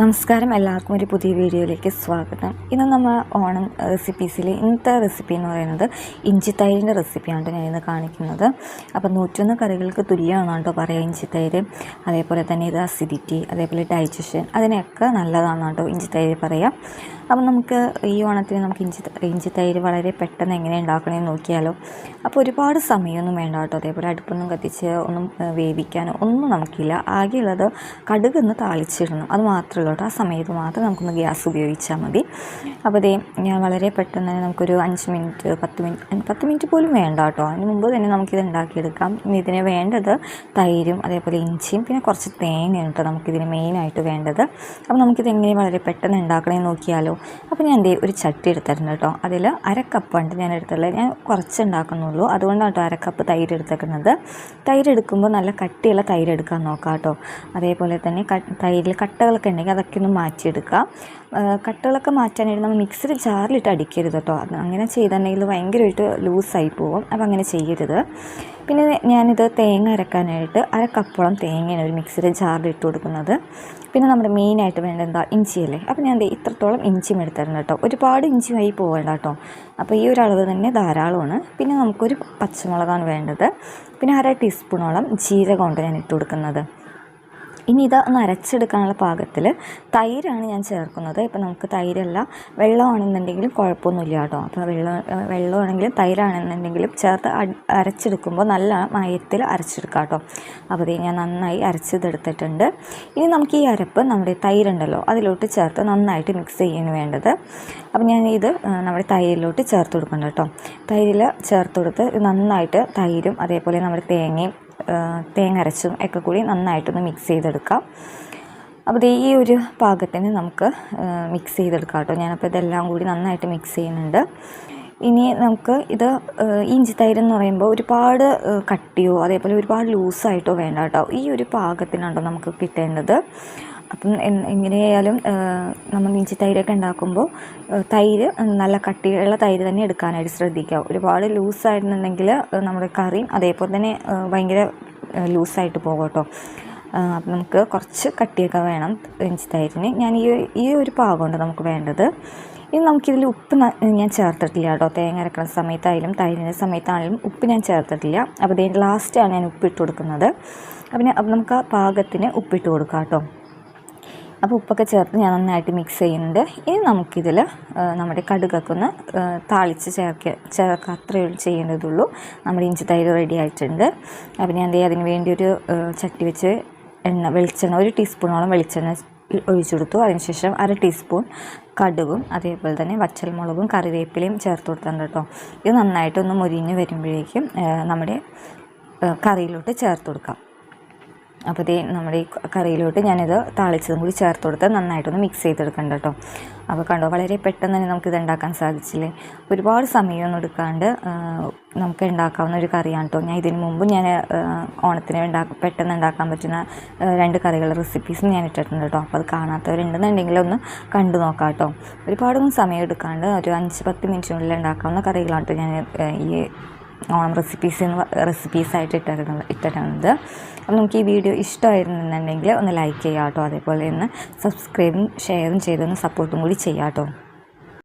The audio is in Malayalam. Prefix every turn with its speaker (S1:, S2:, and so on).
S1: നമസ്കാരം. എല്ലാവർക്കും ഒരു പുതിയ വീഡിയോയിലേക്ക് സ്വാഗതം. ഇന്ന് നമ്മൾ ഓണം റെസിപ്പീസിലെ ഇന്നത്തെ റെസിപ്പി എന്ന് പറയുന്നത് ഇഞ്ചി ഇഞ്ചിത്തൈരിന്റെ റെസിപ്പിയാണ് ഞാൻ ഇന്ന് കാണിക്കുന്നത്. അപ്പോൾ നൂറ്റൊന്ന് കറികൾക്ക് തുല്യമാണ് കേട്ടോ പറയുക തൈര്. അതേപോലെ തന്നെ ഇത് അസിഡിറ്റി അതേപോലെ ഡൈജഷൻ അതിനൊക്കെ നല്ലതാണ് കേട്ടോ തൈര് പറയാം. അപ്പം നമുക്ക് ഈ ഓണത്തിന് നമുക്ക് ഇഞ്ചി തൈര് വളരെ പെട്ടെന്ന് എങ്ങനെ ഉണ്ടാക്കണമെന്ന് നോക്കിയാലോ. അപ്പോൾ ഒരുപാട് സമയമൊന്നും വേണ്ട കേട്ടോ. അതേപോലെ അടുപ്പൊന്നും കത്തിച്ച് ഒന്നും വേവിക്കാനോ ഒന്നും നമുക്കില്ല. ആകെയുള്ളത് കടുകൊന്ന് താളിച്ചിടണം. അത് മാത്രമേ കേട്ടോ. ആ സമയത്ത് മാത്രം നമുക്കൊന്ന് ഗ്യാസ് ഉപയോഗിച്ചാൽ മതി. അപ്പോൾ ഇതേ ഞാൻ വളരെ പെട്ടെന്ന് തന്നെ നമുക്കൊരു അഞ്ച് മിനിറ്റ് പത്ത് മിനിറ്റ് പത്ത് മിനിറ്റ് പോലും വേണ്ട കേട്ടോ. അതിന് മുമ്പ് തന്നെ നമുക്കിത് ഉണ്ടാക്കിയെടുക്കാം. ഇതിന് വേണ്ടത് തൈരും അതേപോലെ ഇഞ്ചിയും പിന്നെ കുറച്ച് തേങ്ങയാണ് കേട്ടോ നമുക്കിതിന് മെയിനായിട്ട് വേണ്ടത്. അപ്പോൾ നമുക്കിത് എങ്ങനെ വളരെ പെട്ടെന്ന് ഉണ്ടാക്കണമെന്ന് നോക്കിയാലോ. അപ്പോൾ ഞാൻ എന്തേ ഒരു ചട്ടി എടുത്തിരുന്നു കേട്ടോ. അതിൽ അരക്കപ്പുണ്ട് ഞാൻ എടുത്തുള്ളത് ഞാൻ കുറച്ച് ഉണ്ടാക്കുന്നുള്ളൂ അതുകൊണ്ടാണ് കേട്ടോ അരക്കപ്പ് തൈര് എടുത്തേക്കുന്നത് തൈര് എടുക്കുമ്പോൾ നല്ല കട്ടിയുള്ള തൈര് എടുക്കാൻ നോക്കാം കേട്ടോ. അതേപോലെ തന്നെ തൈരിൽ കട്ടകളൊക്കെ ഉണ്ടെങ്കിൽ അതൊക്കെ ഒന്ന് മാറ്റിയെടുക്കുക. കട്ടകളൊക്കെ മാറ്റാനായിട്ട് നമ്മൾ മിക്സിയിൽ ജാറിലിട്ട് അടിക്കരുത് കേട്ടോ. അങ്ങനെ ചെയ്തിട്ടുണ്ടെങ്കിൽ ഭയങ്കരമായിട്ട് ലൂസായി പോകും. അപ്പോൾ അങ്ങനെ ചെയ്യരുത്. പിന്നെ ഞാനിത് തേങ്ങ അരക്കാനായിട്ട് അര കപ്പോളം തേങ്ങയാണ് ഒരു മിക്സിയുടെ ജാറിൽ ഇട്ട് കൊടുക്കുന്നത്. പിന്നെ നമ്മുടെ മെയിനായിട്ട് വേണ്ട എന്താ? ഇഞ്ചിയല്ലേ? അപ്പോൾ ഞാൻ ഇത്രത്തോളം ഇഞ്ചിയും എടുത്തിട്ടുണ്ട് കേട്ടോ. ഒരുപാട് ഇഞ്ചി ആയി പോകണ്ട കേട്ടോ. അപ്പോൾ ഈ ഒരു അളവ് തന്നെ ധാരാളമാണ്. പിന്നെ നമുക്കൊരു പച്ചമുളകാണ് വേണ്ടത്. പിന്നെ അര ടീസ്പൂണോളം ജീരകമുണ്ട് ഞാൻ ഇട്ട് കൊടുക്കുന്നത് ഇനി ഇത് ഒന്ന് അരച്ചെടുക്കാനുള്ള പാകത്തിൽ തൈരാണ് ഞാൻ ചേർക്കുന്നത്. ഇപ്പം നമുക്ക് തൈരല്ല വെള്ളമാണെന്നുണ്ടെങ്കിലും കുഴപ്പമൊന്നുമില്ല കേട്ടോ. അപ്പോൾ വെള്ളം വെള്ളമാണെങ്കിലും തൈരാണെന്നുണ്ടെങ്കിലും ചേർത്ത് അരച്ചെടുക്കുമ്പോൾ നല്ല മയത്തിൽ അരച്ചെടുക്കാം കേട്ടോ. അപ്പോൾ ഇത് ഞാൻ നന്നായി അരച്ചതെടുത്തിട്ടുണ്ട്. ഇനി നമുക്ക് ഈ അരപ്പ് നമ്മുടെ തൈരുണ്ടല്ലോ അതിലോട്ട് ചേർത്ത് നന്നായിട്ട് മിക്സ് ചെയ്യാണ് വേണ്ടത്. അപ്പോൾ ഞാൻ ഇത് നമ്മുടെ തൈരിലോട്ട് ചേർത്ത് കൊടുക്കണം കേട്ടോ. തൈരിൽ ചേർത്ത് കൊടുത്ത് നന്നായിട്ട് തൈരും അതേപോലെ നമ്മുടെ തേങ്ങയും തേങ്ങ അരച്ചും ഒക്കെ കൂടി നന്നായിട്ടൊന്ന് മിക്സ് ചെയ്തെടുക്കാം. അപ്പോൾ ഈ ഒരു പാകത്തിന് നമുക്ക് മിക്സ് ചെയ്തെടുക്കാം കേട്ടോ. ഞാനപ്പോൾ ഇതെല്ലാം കൂടി നന്നായിട്ട് മിക്സ് ചെയ്യുന്നുണ്ട്. ഇനി നമുക്ക് ഇത് ഇഞ്ചി തൈര് എന്ന് പറയുമ്പോൾ ഒരുപാട് കട്ടിയോ അതേപോലെ ഒരുപാട് ലൂസായിട്ടോ വേണ്ട കേട്ടോ. ഈ ഒരു പാകത്തിനാണോ നമുക്ക് കിട്ടേണ്ടത്. അപ്പം എങ്ങനെയായാലും നമ്മൾ ഇഞ്ചി തൈരൊക്കെ ഉണ്ടാക്കുമ്പോൾ തൈര് നല്ല കട്ടിയുള്ള തൈര് തന്നെ എടുക്കാനായിട്ട് ശ്രദ്ധിക്കുക. ഒരുപാട് ലൂസായിരുന്നുണ്ടെങ്കിൽ നമ്മുടെ കറിയും അതേപോലെ തന്നെ ഭയങ്കര ലൂസായിട്ട് പോകും കേട്ടോ. അപ്പം നമുക്ക് കുറച്ച് കട്ടിയൊക്കെ വേണം ഇഞ്ചി തൈരിന്. ഞാൻ ഈ ഈ ഒരു പാകമുണ്ട് നമുക്ക് വേണ്ടത്. ഇനി നമുക്കിതിൽ ഉപ്പ് ഞാൻ ചേർത്തിട്ടില്ല കേട്ടോ. തേങ്ങ അരക്കുന്ന സമയത്തായാലും തൈരിന്റെ സമയത്താണെങ്കിലും ഉപ്പ് ഞാൻ ചേർത്തിട്ടില്ല. അപ്പോൾ ഇതിന്റെ ലാസ്റ്റാണ് ഞാൻ ഉപ്പിട്ട് കൊടുക്കുന്നത്. അപ്പം അപ്പം നമുക്ക് ആ പാകത്തിന് ഉപ്പിട്ട് കൊടുക്കാം കേട്ടോ. അപ്പോൾ ഉപ്പൊക്കെ ചേർത്ത് ഞാൻ നന്നായിട്ട് മിക്സ് ചെയ്യുന്നുണ്ട്. ഇനി നമുക്കിതിൽ നമ്മുടെ കടുകൊക്കെ ഒന്ന് താളിച്ച് ചേർക്ക ചേർക്കുക അത്രയേ ചെയ്യേണ്ടതുള്ളൂ. നമ്മുടെ ഇഞ്ചി തൈര് റെഡി ആയിട്ടുണ്ട്. അപ്പോൾ ഞാൻ എന്തെയ്യാ അതിന് വേണ്ടി ഒരു ചട്ടി വെച്ച് എണ്ണ വെളിച്ചെണ്ണ ഒരു ടീസ്പൂണോളം വെളിച്ചെണ്ണ ഒഴിച്ചു കൊടുത്തു. അതിനുശേഷം അര ടീസ്പൂൺ കടുകും അതേപോലെ തന്നെ വച്ചൽമുളകും കറിവേപ്പിലയും ചേർത്ത് കൊടുത്തിട്ടുണ്ട് കേട്ടോ. ഇത് നന്നായിട്ടൊന്ന് മുരിഞ്ഞ് വരുമ്പോഴേക്കും നമ്മുടെ കറിയിലോട്ട് ചേർത്ത് കൊടുക്കാം. അപ്പോൾ ഇതേ നമ്മുടെ ഈ കറിയിലോട്ട് ഞാനിത് താളിച്ചതും കൂടി ചേർത്ത് കൊടുത്ത് നന്നായിട്ടൊന്ന് മിക്സ് ചെയ്തെടുക്കണ്ട കേട്ടോ. അപ്പോൾ കണ്ടോ വളരെ പെട്ടെന്ന് തന്നെ നമുക്കിത് ഉണ്ടാക്കാൻ സാധിച്ചില്ലേ? ഒരുപാട് സമയമൊന്നും എടുക്കാണ്ട് നമുക്ക് ഉണ്ടാക്കാവുന്ന ഒരു കറിയാണ് കേട്ടോ. ഞാൻ ഇതിന് മുമ്പ് ഞാൻ ഓണത്തിന് ഉണ്ടാക്ക പെട്ടെന്ന് ഉണ്ടാക്കാൻ പറ്റുന്ന രണ്ട് കറികളുടെ റെസിപ്പീസും ഞാൻ ഇട്ടിട്ടുണ്ട് കേട്ടോ. അപ്പോൾ അത് കാണാത്തവരുണ്ടെന്നുണ്ടെങ്കിൽ ഒന്ന് കണ്ടു നോക്കാം കേട്ടോ. ഒരുപാടൊന്നും സമയം എടുക്കാണ്ട് ഒരു അഞ്ച് പത്ത് മിനിറ്റിനുള്ളിൽ ഉണ്ടാക്കാവുന്ന കറികളാണ് കേട്ടോ ഞാൻ ഈ ഓണം റെസിപ്പീസ് എന്ന് റെസിപ്പീസായിട്ട് ഇട്ടിരുന്നത് ഇട്ടിരുന്നത് അപ്പം നമുക്ക് ഈ വീഡിയോ ഇഷ്ടമായിരുന്നുണ്ടെങ്കിൽ ഒന്ന് ലൈക്ക് ചെയ്യാം കേട്ടോ അതേപോലെ തന്നെ സബ്സ്ക്രൈബും ഷെയറും ചെയ്തൊന്ന് സപ്പോർട്ടും കൂടി ചെയ്യാം കേട്ടോ